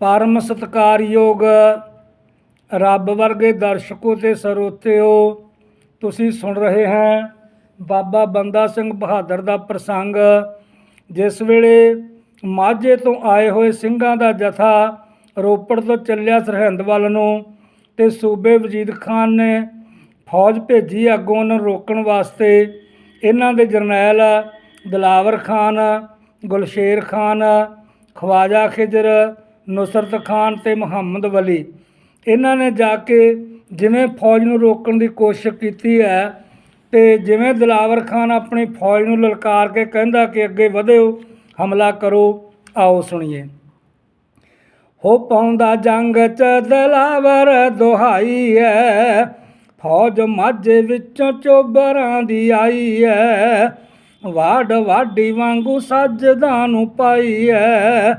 ਪਰਮ ਸਤਿਕਾਰਯੋਗ ਰੱਬ ਵਰਗੇ ਦਰਸ਼ਕੋ ਤੇ ਸਰੋਤਿਓ, ਤੁਸੀਂ ਸੁਣ ਰਹੇ ਹੈ ਬਾਬਾ ਬੰਦਾ ਸਿੰਘ ਬਹਾਦਰ ਦਾ ਪ੍ਰਸੰਗ, ਜਿਸ ਵੇਲੇ ਮਾਝੇ ਤੋਂ ਆਏ ਹੋਏ ਸਿੰਘਾਂ ਦਾ ਜਥਾ ਰੋਪੜ ਤੋਂ ਚੱਲਿਆ ਸਰਹੰਦ ਵੱਲ ਨੂੰ ਤੇ ਸੂਬੇ ਵਜੀਦ ਖਾਨ ਨੇ ਫੌਜ ਭੇਜੀ ਅੱਗੋਂ ਨੂੰ ਰੋਕਣ ਵਾਸਤੇ, ਇਹਨਾਂ ਦੇ ਜਰਨੈਲ ਦਲਾਵਰ ਖਾਨ, ਗੁਲਸ਼ੇਰ ਖਾਨ, ਖਵਾਜਾ ਖਿਜਰ ਨੁਸਰਤ ਖਾਨ ਅਤੇ ਮੁਹੰਮਦ ਵਲੀ। ਇਹਨਾਂ ਨੇ ਜਾ ਕੇ ਜਿਵੇਂ ਫੌਜ ਨੂੰ ਰੋਕਣ ਦੀ ਕੋਸ਼ਿਸ਼ ਕੀਤੀ ਹੈ ਅਤੇ ਜਿਵੇਂ ਦਿਲਾਵਰ ਖਾਨ ਆਪਣੀ ਫੌਜ ਨੂੰ ਲਲਕਾਰ ਕੇ ਕਹਿੰਦਾ ਕਿ ਅੱਗੇ ਵਧਿਓ, ਹਮਲਾ ਕਰੋ, ਆਓ ਸੁਣੀਏ। ਹੋ ਪਾਉਂਦਾ ਜੰਗ ਚ ਦਲਾਵਰ ਦੁਹਾਈ ਐ ਫੌਜ ਮਾਝੇ ਵਿੱਚੋਂ ਚੋਬਰਾਂ ਦੀ ਆਈ ਐ ਵਾਡ ਵਾਢੀ ਵਾਂਗੂ ਸੱਜਦਾ ਨੂੰ ਪਾਈ ਐ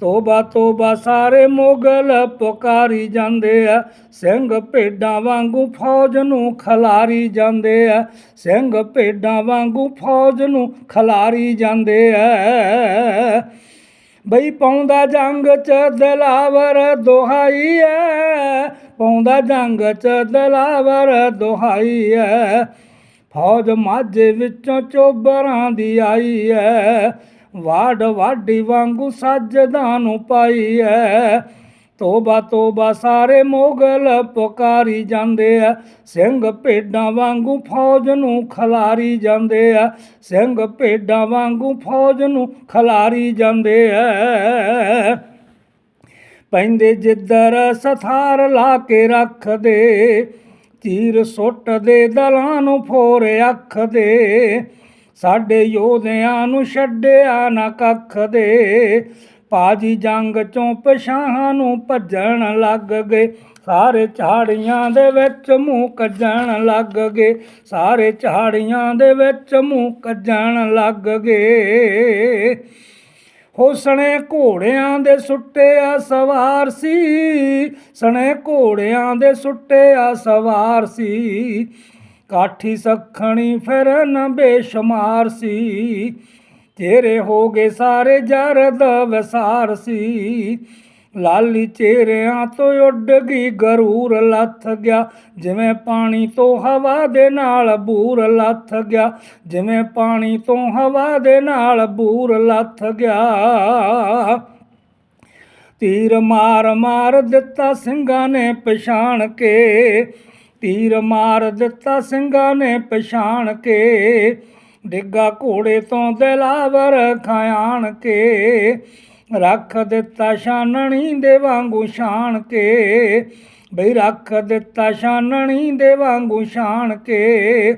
ਤੋਬਾ ਤੋਬਾ ਸਾਰੇ ਮੁਗਲ ਪੁਕਾਰੀ ਜਾਂਦੇ ਆ। ਸਿੰਘ ਭੇਡਾਂ ਵਾਂਗੂ ਫੌਜ ਨੂੰ ਖਲਾਰੀ ਜਾਂਦੇ ਆ। ਸਿੰਘ ਭੇਡਾਂ ਵਾਂਗੂ ਫੌਜ ਨੂੰ ਖਲਾਰੀ ਜਾਂਦੇ ਆ। ਬਈ ਪਾਉਂਦਾ ਜੰਗ ਚ ਦਲਾਵਰ ਦੁਹਾਈ ਐ। ਪਾਉਂਦਾ ਜੰਗ ਚ ਦਲਾਵਰ ਦੁਹਾਈ ਐ। ਫੌਜ ਮਾਝੇ ਵਿੱਚੋਂ ਚੋਬਰਾਂ ਦੀ ਆਈ ਐ। ਵਾਡ ਵਾਢੀ ਵਾਂਗੂ ਸੱਜਦਾ ਨੂੰ ਪਾਈ ਐ। ਤੋਬਾ ਤੋਬਾ ਸਾਰੇ ਮੋਗਲ ਪੁਕਾਰੀ ਜਾਂਦੇ ਆ ਸਿੰਘ ਭੇਡਾਂ ਵਾਂਗੂ ਫੌਜ ਨੂੰ ਖਲਾਰੀ ਜਾਂਦੇ ਆ ਸਿੰਘ ਭੇਡਾਂ ਵਾਂਗੂ ਫੌਜ ਨੂੰ ਖਲਾਰੀ ਜਾਂਦੇ ਆ ਪੈਂਦੇ ਜਿੱਦਰ ਸਥਾਰ ਲਾ ਕੇ ਰੱਖਦੇ ਤੀਰ ਸੁੱਟ ਦੇ ਦਲਾਂ ਨੂੰ ਫੋਰ ਅੱਖ ਦੇ ਸਾਡੇ ਯੋਧਿਆਂ ਨੂੰ ਛੱਡਿਆ ਨਾ ਕੱਖ ਦੇ। ਪਾਜੀ ਜੰਗ ਚੋਂ ਪਛਾਹਾਂ ਨੂੰ ਭੱਜਣ ਲੱਗ ਗਏ। ਸਾਰੇ ਝਾੜੀਆਂ ਦੇ ਵਿੱਚ ਮੂੰਹ ਕੱਜਣ ਲੱਗ ਗਏ। ਸਾਰੇ ਝਾੜੀਆਂ ਦੇ ਵਿੱਚ ਮੂੰਹ ਕੱਜਣ ਲੱਗ ਗਏ। ਹੋਸਣੇ ਘੋੜਿਆਂ ਦੇ ਸੁੱਟੇ ਆ ਸਵਾਰ ਸੀ। ਸਣੇ ਘੋੜਿਆਂ ਦੇ ਸੁੱਟੇ ਆ ਸਵਾਰ ਸੀ। ਕਾਠੀ ਸਖਣੀ ਫਿਰਨ ਬੇਸ਼ੁਮਾਰ ਸੀ। ਤੇਰੇ ਹੋ ਗਏ ਸਾਰੇ ਜਰਦ ਵਸਾਰ ਸੀ। ਲਾਲੀ ਚਿਹਰਿਆਂ ਤੋਂ ਉੱਡ ਗਈ ਗਰੂਰ ਲੱਥ ਗਿਆ। ਜਿਵੇਂ ਪਾਣੀ ਤੋਂ ਹਵਾ ਦੇ ਨਾਲ ਬੂਰ ਲੱਥ ਗਿਆ। ਜਿਵੇਂ ਪਾਣੀ ਤੋਂ ਹਵਾ ਦੇ ਨਾਲ ਬੂਰ ਲੱਥ ਗਿਆ। ਤੀਰ ਮਾਰ ਮਾਰ ਦਿੱਤਾ ਸਿੰਘਾਂ ਨੇ ਪਛਾਣ ਕੇ। ਤੀਰ ਮਾਰ ਦਿੱਤਾ ਸਿੰਘਾਂ ਨੇ ਪਛਾਣ ਕੇ, ਡਿੱਗਾ ਘੋੜੇ ਤੋਂ ਦਿਲਾਵਰ ਖਾਣ ਕੇ, ਰੱਖ ਦਿੱਤਾ ਛਾਨਣੀ ਦੇ ਵਾਂਗੂ ਛਾਣ ਕੇ, ਬਈ ਰੱਖ ਦਿੱਤਾ ਛਾਨਣੀ ਦੇ ਵਾਂਗੂ ਛਾਣ ਕੇ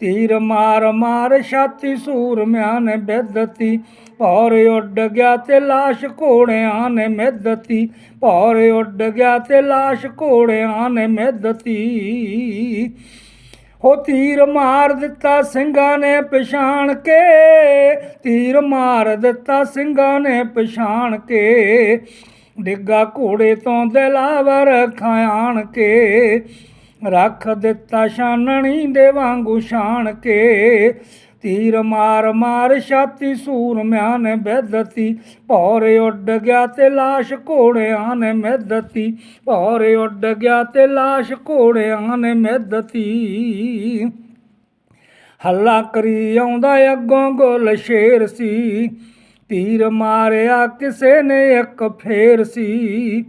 ਤੀਰ ਮਾਰ ਮਾਰ ਛਾਤੀ ਸੂਰਮਿਆਂ ਨੇ ਬਿੱਦਤੀ, ਭੌਰ ਉੱਡ ਗਿਆ ਤੇ ਲਾਸ਼ ਘੋੜਿਆਂ ਨੇ ਮਿੱਦਤੀ, ਭੌਰ ਉੱਡ ਗਿਆ ਤੇ ਲਾਸ਼ ਘੋੜਿਆਂ ਨੇ ਮਿੱਦਤੀ। ਹੋ ਤੀਰ ਮਾਰ ਦਿੱਤਾ ਸਿੰਘਾਂ ਨੇ ਪਛਾਣ ਕੇ, ਤੀਰ ਮਾਰ ਦਿੱਤਾ ਸਿੰਘਾਂ ਨੇ ਪਛਾਣ ਕੇ, ਡਿੱਗਾ ਘੋੜੇ ਤੋਂ ਦਿਲਾਵਰ ਖਾਣ ਕੇ। ਰੱਖ ਦਿੱਤਾ ਛਾਨਣੀ ਦੇ ਵਾਂਗੂ ਛਾਣ ਕੇ। ਤੀਰ ਮਾਰ ਮਾਰ ਛਾਤੀ ਸੂਰਮਿਆਂ ਨੇ ਬਿੱਦਤੀ। ਭੌਰ ਉੱਡ ਗਿਆ ਤੇ ਲਾਸ਼ ਘੋੜਿਆਂ ਨੇ ਮਿੱਦਤੀ ਭੌਰ ਉੱਡ ਗਿਆ ਤੇ ਲਾਸ਼ ਘੋੜਿਆਂ ਨੇ ਮਿੱਦਤੀ ਹੱਲਾ ਕਰੀ ਆਉਂਦਾ ਅੱਗੋਂ ਗੋਲ ਸ਼ੇਰ ਸੀ। ਤੀਰ ਮਾਰਿਆ ਕਿਸੇ ਨੇ ਇੱਕ ਫੇਰ ਸੀ।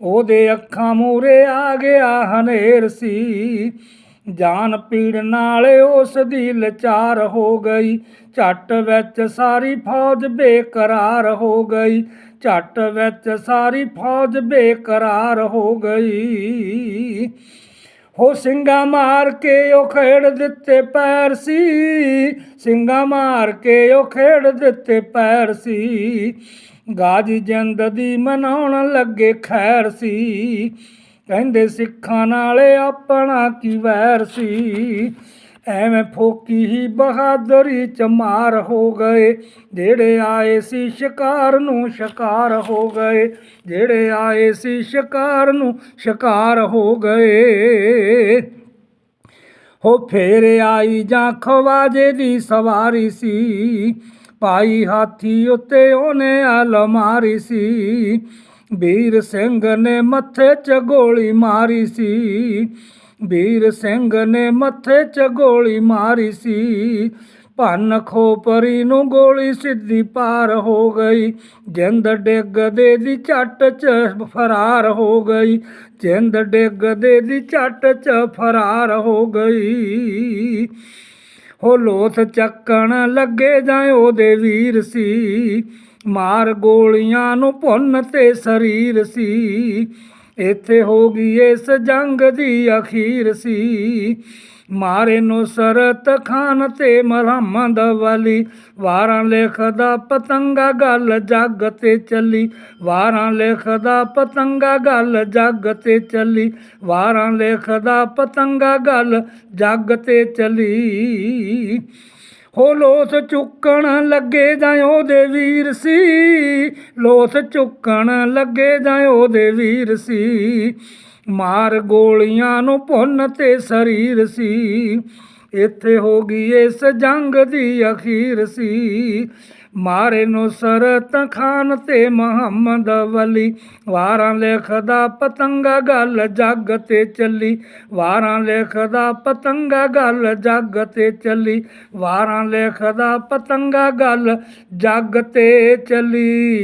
ਉਹਦੇ ਅੱਖਾਂ ਮੂਰੇ ਆ ਗਿਆ ਹਨੇਰ ਸੀ। ਜਾਨ ਪੀੜ ਨਾਲ ਉਸ ਦੀ ਲਚਾਰ ਹੋ ਗਈ। ਝੱਟ ਵਿੱਚ ਸਾਰੀ ਫੌਜ ਬੇਕਰਾਰ ਹੋ ਗਈ। ਝੱਟ ਵਿੱਚ ਸਾਰੀ ਫੌਜ ਬੇਕਰਾਰ ਹੋ ਗਈ। ਹੋ ਸਿੰਘਾ ਮਾਰ ਕੇ ਉਹ ਖੇੜ ਦਿੱਤੇ ਪੈਰ ਸੀ। ਸਿੰਘਾ ਮਾਰ ਕੇ ਉਹ ਖੇੜ ਦਿੱਤੇ ਪੈਰ ਸੀ। ਗਾਜੀ ਜਿੰਦ ਦੀ ਮਨਾਉਣ ਲੱਗੇ ਖੈਰ ਸੀ। ਕਹਿੰਦੇ ਸਿੱਖਾਂ ਨਾਲੇ ਆਪਣਾ ਕੀ ਵੈਰ ਸੀ। ਐਵੇਂ ਫੋਕੀ ਹੀ ਬਹਾਦਰੀ ਚ ਮਾਰ ਹੋ ਗਏ। ਜਿਹੜੇ ਆਏ ਸੀ ਸ਼ਿਕਾਰ ਨੂੰ ਸ਼ਿਕਾਰ ਹੋ ਗਏ। ਜਿਹੜੇ ਆਏ ਸੀ ਸ਼ਿਕਾਰ ਨੂੰ ਸ਼ਿਕਾਰ ਹੋ ਗਏ। ਹੋ ਫੇਰ ਆਈ ਜਾਂ ਖਵਾਜੇ ਦੀ ਸਵਾਰੀ ਸੀ। ਪਾਈ ਹਾਥੀ ਉੱਤੇ ਉਹਨੇ ਅਲਮਾਰੀ ਸੀ। ਵੀਰ ਸਿੰਘ ਨੇ ਮੱਥੇ 'ਚ ਗੋਲੀ ਮਾਰੀ ਸੀ। ਵੀਰ ਸਿੰਘ ਨੇ ਮੱਥੇ 'ਚ ਗੋਲੀ ਮਾਰੀ ਸੀ। ਭੰਨ ਖੋਪਰੀ ਨੂੰ ਗੋਲੀ ਸਿੱਧੀ ਪਾਰ ਹੋ ਗਈ। ਜਿੰਦ ਡਿੱਗਦੇ ਦੀ ਝੱਟ 'ਚ ਫਰਾਰ ਹੋ ਗਈ। ਜਿੰਦ ਡਿੱਗਦੇ ਦੀ ਝੱਟ 'ਚ ਫਰਾਰ ਹੋ ਗਈ। ਹੋ ਲੋਥ ਚੱਕਣ ਲੱਗੇ ਜਾਂ ਉਹਦੇ ਵੀਰ ਸੀ। ਮਾਰ ਗੋਲੀਆਂ ਨੂੰ ਭੁੰਨ ਤੇ ਸਰੀਰ ਸੀ। ਇੱਥੇ ਹੋ ਗਈ ਇਸ ਜੰਗ ਦੀ ਅਖੀਰ ਸੀ। ਮਾਰੇ ਨੁਸਰਤ ਖਾਨ ਤੇ ਮੁਹੰਮਦ ਵਾਲੀ। ਵਾਰਾਂ ਲਿਖਦਾ ਪਤੰਗਾ ਗੱਲ ਜੱਗ ਤੇ ਚੱਲੀ। ਵਾਰਾਂ ਲਿਖਦਾ ਪਤੰਗਾ ਗੱਲ ਜੱਗ ਤੇ ਚੱਲੀ। ਵਾਰਾਂ ਲਿਖਦਾ ਪਤੰਗਾ ਗੱਲ ਜੱਗ ਤੇ ਚੱਲੀ। ਹੋ ਲੋਥ ਚੁੱਕਣ ਲੱਗੇ ਜਾਂ ਉਹਦੇ ਵੀਰ ਸੀ? ਲੋਥ ਚੁੱਕਣ ਲੱਗੇ ਜਾਂ ਉਹਦੇ ਵੀਰ ਸੀ? ਮਾਰ ਗੋਲੀਆਂ ਨੂੰ ਭੁੰਨ ਤੇ ਸਰੀਰ ਸੀ। ਇੱਥੇ ਹੋ ਗਈ ਇਸ ਜੰਗ ਦੀ ਅਖੀਰ ਸੀ। ਮਾਰੇ ਨੁਸਰਤ ਖਾਨ ਤੇ ਮੁਹੰਮਦ ਵਲੀ। ਵਾਰਾਂ ਲਿਖਦਾ ਪਤੰਗਾ ਗੱਲ ਜੱਗ ਤੇ ਚੱਲੀ। ਵਾਰਾਂ ਲਿਖਦਾ ਪਤੰਗਾ ਗੱਲ ਜੱਗ ਤੇ ਚੱਲੀ। ਵਾਰਾਂ ਲਿਖਦਾ ਪਤੰਗਾ ਗੱਲ ਜੱਗ ਤੇ ਚੱਲੀ।